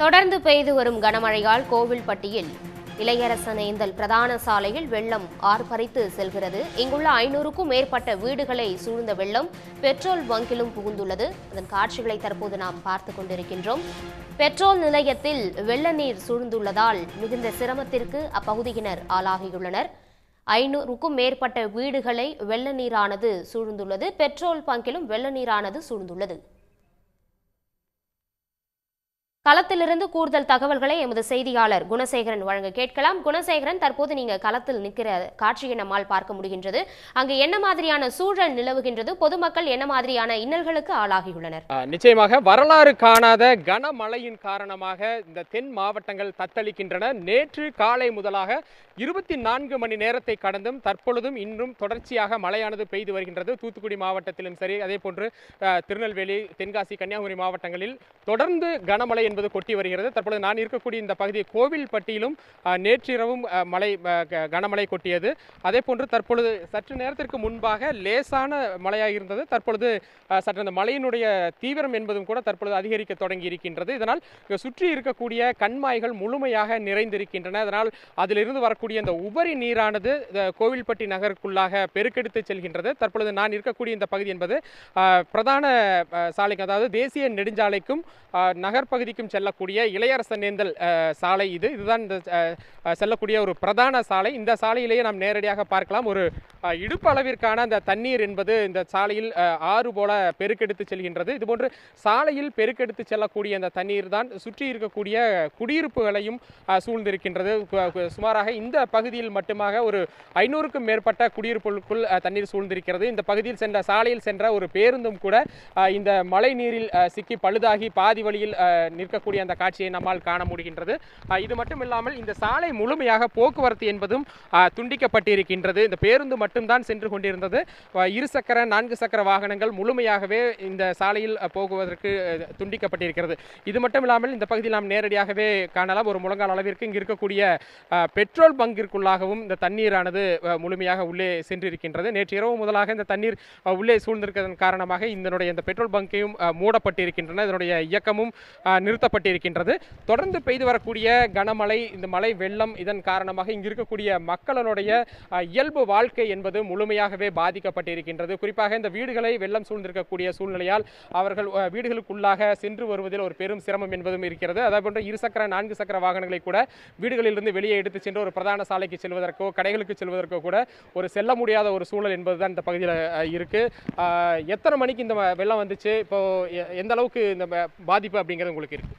தொடர்ந்து பெய்து வரும் கனமழையால் கோவில்பட்டியில் இளையரசனேந்தல் பிரதான சாலையில் வெள்ளம் ஆர்ப்பரித்து செல்கிறது. இங்குள்ள ஐநூறுக்கும் மேற்பட்ட வீடுகளை சூழ்ந்த வெள்ளம் பெட்ரோல் பங்கிலும் புகுந்துள்ளது. அதன் காட்சிகளை தற்போது நாம் பார்த்து கொண்டிருக்கின்றோம். பெட்ரோல் நிலையத்தில் வெள்ள நீர் சூழ்ந்துள்ளதால் மிகுந்த சிரமத்திற்கு அப்பகுதியினர் ஆளாகியுள்ளனர். ஐநூறுக்கும் மேற்பட்ட வீடுகளை வெள்ள நீரானது சூழ்ந்துள்ளது. பெட்ரோல் பங்கிலும் வெள்ள நீரானது சூழ்ந்துள்ளது. களத்திலிருந்து கூடுதல் தகவல்களை எமது செய்தியாளர் குணசேகரன் வழங்க கேட்கலாம். குணசேகரன் தற்போது நீங்க களத்தில் நிற்கிற காட்சியை நம்மால் பார்க்க முடிகின்றது. அங்கு என்ன மாதிரியான சூழல் நிலவுகின்றது? பொதுமக்கள் என்ன மாதிரியான இன்னல்களுக்கு ஆளாகியுள்ளனர்? நிச்சயமாக வரலாறு காணாத கனமழையின் காரணமாக இந்த தென் மாவட்டங்கள் தத்தளிக்கின்றன. நேற்று காலை முதலாக இருபத்தி நான்கு மணி நேரத்தை கடந்தும் தற்பொழுதும் இன்றும் தொடர்ச்சியாக மழையானது பெய்து வருகின்றது. தூத்துக்குடி மாவட்டத்திலும் சரி அதே போன்று திருநெல்வேலி தென்காசி கன்னியாகுமரி மாவட்டங்களில் தொடர்ந்து கனமழை என்பது கொட்டி வருகிறது. தற்பொழுது நான் இருக்கக்கூடிய இந்த பகுதி கோவில்பட்டியிலும் நேற்றிரவும் மழை கனமழை கொட்டியது. அதே போன்று தற்பொழுது சற்று நேரத்திற்கு முன்பாக லேசான மழையாக இருந்தது. தற்பொழுது சற்று அந்த மழையினுடைய தீவிரம் என்பதும் கூட தற்பொழுது அதிகரிக்க தொடங்கி இருக்கின்றது. இதனால் சுற்றி இருக்கக்கூடிய கண்மாய்கள் முழுமையாக நிறைந்திருக்கின்றன. அதனால் அதிலிருந்து வரக்கூடிய அந்த உபரி நீரானது கோவில்பட்டி நகருக்குள்ளாக பெருக்கெடுத்து செல்கின்றது. தற்பொழுது நான் இருக்கக்கூடிய இந்த பகுதி என்பது பிரதான சாலைக்கு அதாவது தேசிய நெடுஞ்சாலைக்கும் நகர்ப்பகுதிக்கும் செல்லக்கூடிய இளையரசனேந்தல் சாலை இது. இதுதான் இந்த செல்லக்கூடிய ஒரு பிரதான சாலை. இந்த சாலையிலேயே நாம் நேரடியாக பார்க்கலாம். ஒரு இடுப்பு அளவிற்கான அந்த தண்ணீர் என்பது இந்த சாலையில் ஆறு போல பெருக்கெடுத்து செல்கின்றது. இதுபோன்று சாலையில் பெருக்கெடுத்து செல்லக்கூடிய அந்த தண்ணீர் தான் சுற்றி இருக்கக்கூடிய குடியிருப்புகளையும் சூழ்ந்திருக்கின்றது. சுமாராக இந்த பகுதியில் மட்டுமாக ஒரு ஐநூறுக்கும் மேற்பட்ட குடியிருப்புகளுக்குள் தண்ணீர் சூழ்ந்திருக்கிறது. இந்த பகுதியில் சென்ற சாலையில் சென்ற ஒரு பேருந்தும் கூட இந்த மழை நீரில் சிக்கி பழுதாகி பாதி வழியில் நிற்கக்கூடிய அந்த காட்சியை நம்மால் காண முடிகின்றது. இது மட்டும் இல்லாமல் இந்த சாலை முழுமையாக போக்குவரத்து என்பதும் துண்டிக்கப்பட்டிருக்கின்றது. இந்த பேருந்து மட்டும்தான் சென்று கொண்டிருந்தது. இருசக்கர நான்கு சக்கர வாகனங்கள் முழுமையாகவே இந்த சாலையில் போகுவதற்கு துண்டிக்கப்பட்டிருக்கிறது. இது மட்டும் இல்லாமல் இந்த பகுதியில் நாம் நேரடியாகவே காணலாம். ஒரு முழங்கால் அளவிற்கு இங்கு இருக்கக்கூடிய பெட்ரோல் பங்கிற்குள்ளாகவும் இந்த தண்ணீரானது முழுமையாக உள்ளே சென்றிருக்கின்றது. நேற்று இரவு முதலாக இந்த தண்ணீர் உள்ளே சூழ்ந்திருக்கிறதன் காரணமாக இதனுடைய இந்த பெட்ரோல் பங்கையும் மூடப்பட்டிருக்கின்றன. இதனுடைய இயக்கமும் நிறுத்தப்பட்டிருக்கின்றது. தொடர்ந்து பெய்து வரக்கூடிய கனமழை இந்த மழை வெள்ளம் இதன் காரணமாக இங்கு இருக்கக்கூடிய மக்களுடைய இயல்பு வாழ்க்கை என்பது முழுமையாகவே பாதிக்கப்பட்டிருக்கின்றது. குறிப்பாக இந்த வீடுகளை வெள்ளம் சூழ்ந்திருக்கக்கூடிய சூழ்நிலையால் அவர்கள் வீடுகளுக்குள்ளாக சென்று வருவதில் ஒரு பெரும் சிரமம் என்பதும் இருக்கிறது. அதே போன்ற இருசக்கர நான்கு சக்கர வாகனங்களை கூட வீடுகளிலிருந்து வெளியே எடுத்து சென்று ஒரு பிரதான சாலைக்கு செல்வதற்கோ கடைகளுக்கு செல்வதற்கோ கூட ஒரு செல்ல முடியாத ஒரு சூழல் என்பதுதான் இந்த பகுதியில் இருக்குது எத்தனை மணிக்கு இந்த வெள்ளம் வந்துச்சு? இப்போ எ- எந்த அளவுக்கு இந்த பாதிப்பு அப்படிங்கிறது உங்களுக்கு இருக்கு?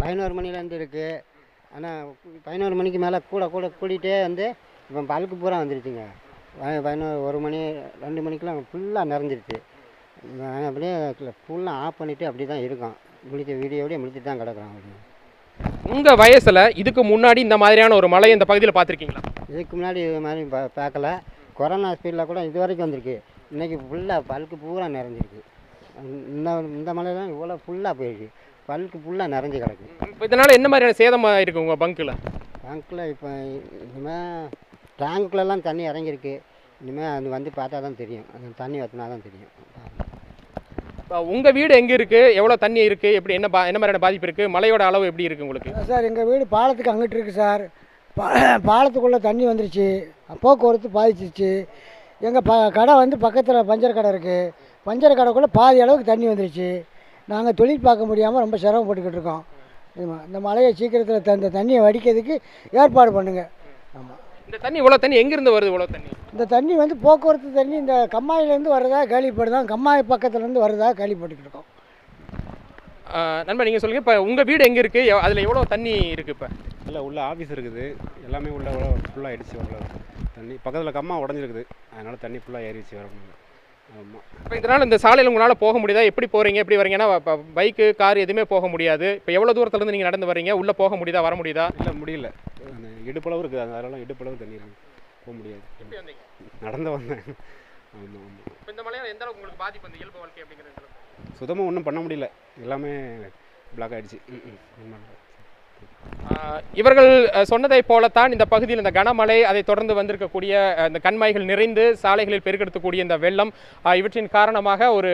பதினோரு மணிலேருந்து இருக்குது ஆனால் பதினோரு மணிக்கு மேலே கூட கூட கூட்டிகிட்டே வந்து இப்போ பல்க்கு பூரா வந்துருச்சுங்க. ப- பதினோரு ஒரு மணி ரெண்டு மணிக்கெலாம் ஃபுல்லாக நிறைஞ்சிருச்சு. நாங்கள் அப்படியே ஃபுல்லாக ஆஃப் பண்ணிவிட்டு அப்படி தான் இருக்கோம் முடிச்ச வீடியோடய முடிச்சுட்டு தான் கிடக்குறோம் அப்படியே உங்க வயசுல இதுக்கு முன்னாடி இந்த மாதிரியான ஒரு மழை இந்த பகுதியில் பார்த்துருக்கீங்களா? இதுக்கு முன்னாடி இது மாதிரி பா பார்க்கல. கொரோனா ஸ்பீடில் கூட இது வரைக்கும் வந்திருக்கு. இன்றைக்கி ஃபுல்லாக பல்க்கு பூரா நிறைஞ்சிருக்கு. இந்த இந்த மலையெல்லாம் இவ்வளோ ஃபுல்லாக போயிருக்கு. பல்க்கு ஃபுல்லாக நிறைஞ்சு கிடக்கு. இப்போ இதனால என்ன மாதிரியான சேதம் இருக்கு உங்க பங்க்ல டேங்க்கில் இப்போ இனிமேல் டேங்க்குள்ளெல்லாம் தண்ணி இறங்கியிருக்கு. இனிமேல் அது வந்து பார்த்தா தான் தெரியும். அது தண்ணி வற்றினா தான் தெரியும். இப்போ உங்க வீடு எங்க இருக்கு? எவ்வளவு தண்ணி இருக்கு? எப்படி என்ன பா என்ன மாதிரியான பாதிப்பு இருக்கு? மழையோட அளவு எப்படி இருக்கு உங்களுக்கு? சார் எங்கள் வீடு பாலத்துக்கு அங்கிட்டு இருக்குது சார். பா பாலத்துக்குள்ளே தண்ணி வந்துருச்சு. போக்குவரத்து பாதிச்சிருச்சு. எங்கள் ப கடை வந்து பக்கத்தில் பஞ்சர் கடை இருக்குது பஞ்சர் கடைக்குள்ளே பாதி அளவுக்கு தண்ணி வந்துருச்சு. நாங்கள் தொழில் பார்க்க முடியாமல் ரொம்ப சிரமப்பட்டுக்கிட்டு இருக்கோம். இந்த மழையை சீக்கிரத்தில் த- இந்த தண்ணியை வடிக்கிறதுக்கு ஏற்பாடு பண்ணுங்கள் ஆமாம் இந்த தண்ணி இவ்வளவு தண்ணி எங்க இருந்து வருது இவ்வளவு தண்ணி? இந்த தண்ணி வந்து போக்குவரத்து தண்ணி இந்த கம்மாயிலேருந்து வர்றதா கேள்விப்படுதான் கம்மாய் பக்கத்துலேருந்து வர்றதா கேள்விப்பட்டுக்கிட்டு இருக்கோம். ஆஹ் நண்பா நீங்க சொல்லுங்க. இப்போ உங்க வீடு எங்க இருக்கு? எவ்- அதுல எவ்வளவு தண்ணி இருக்கு இப்போ? இல்லை உள்ள ஆஃபீஸ் இருக்குது. எல்லாமே உள்ள ஃபுல்லாக ஆயிடுச்சு உள்ள தண்ணி பக்கத்தில் கம்மா உடஞ்சிருக்குது. அதனால தண்ணி ஃபுல்லாக ஏறிடுச்சு வர முடியல ஆமாம் இப்போ இதனால இந்த சாலையில உங்களால போக முடியுதா? எப்படி போறீங்க? எப்படி வரீங்கன்னா பைக்கு கார் எதுவுமே போக முடியாது. இப்போ எவ்வளவு தூரத்துல இருந்து நீங்க நடந்து வர்றீங்க? உள்ள போக முடியுதா? வர முடியுதா? இல்லை முடியல. இடுப்பளவு இருக்குது. அதனால இடுப்பளவு தண்ணி போக முடியாது. எப்படி வந்தீங்க? நடந்து வந்தேன். ஆமாம் ஆமாம் இப்போ இந்த மலையால எந்த அளவுக்கு உங்களுக்கு பாதிப்பு? அந்த இயல்பு வாழ்க்கை அப்படிங்கிறது சுத்தமாக ஒன்றும் பண்ண முடியல. எல்லாமே பிளாக் ஆகிடுச்சு ம் ம் இவர்கள் அஹ், சொன்னதைப் போலத்தான் இந்த பகுதியில் இந்த கனமழை அதை தொடர்ந்து வந்திருக்கக்கூடிய இந்த கண்மாய்கள் நிறைந்து சாலைகளில் பெருக்கெடுக்கக்கூடிய இந்த வெள்ளம் இவற்றின் காரணமாக ஒரு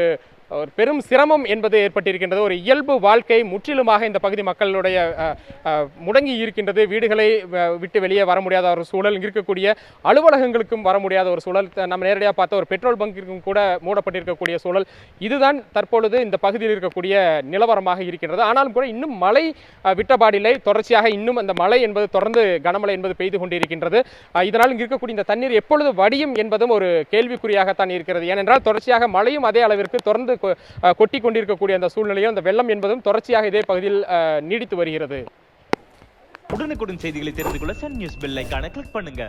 ஒரு பெரும் சிரமம் என்பது ஏற்பட்டிருக்கின்றது. ஒரு இயல்பு வாழ்க்கை முற்றிலுமாக இந்த பகுதி மக்களுடைய முடங்கி இருக்கின்றது. வீடுகளை விட்டு வெளியே வர முடியாத ஒரு சூழல் இருக்கக்கூடிய அலுவலகங்களுக்கும் வர முடியாத ஒரு சூழல் நம்ம நேரடியாக பார்த்த ஒரு பெட்ரோல் பங்கிற்கும் கூட மூடப்பட்டிருக்கக்கூடிய சூழல். இதுதான் தற்பொழுது இந்த பகுதியில் இருக்கக்கூடிய நிலவரமாக இருக்கின்றது. ஆனாலும் கூட இன்னும் மழை விட்டபாடில்லை தொடர்ச்சியாக இன்னும் அந்த மழை என்பது தொடர்ந்து கனமழை என்பது பெய்து கொண்டிருக்கின்றது. இதனால் இங்கு இருக்கக்கூடிய இந்த தண்ணீர் எப்பொழுது வடியும் என்பதும் ஒரு கேள்விக்குறியாகத்தான் இருக்கிறது. ஏனென்றால் தொடர்ச்சியாக மழையும் அதே அளவிற்கு தொடர்ந்து கொட்டி கொண்டிருக்கக்கூடிய அந்த சூழ்நிலையும் அந்த வெள்ளம் என்பதும் தொடர்ச்சியாக இதே பகுதியில் நீடித்து வருகிறது. உடனுக்குடன் செய்திகளை தெரிந்து கொள்ள சன் நியூஸ் பெல் ஐக்கான கிளிக் பண்ணுங்க.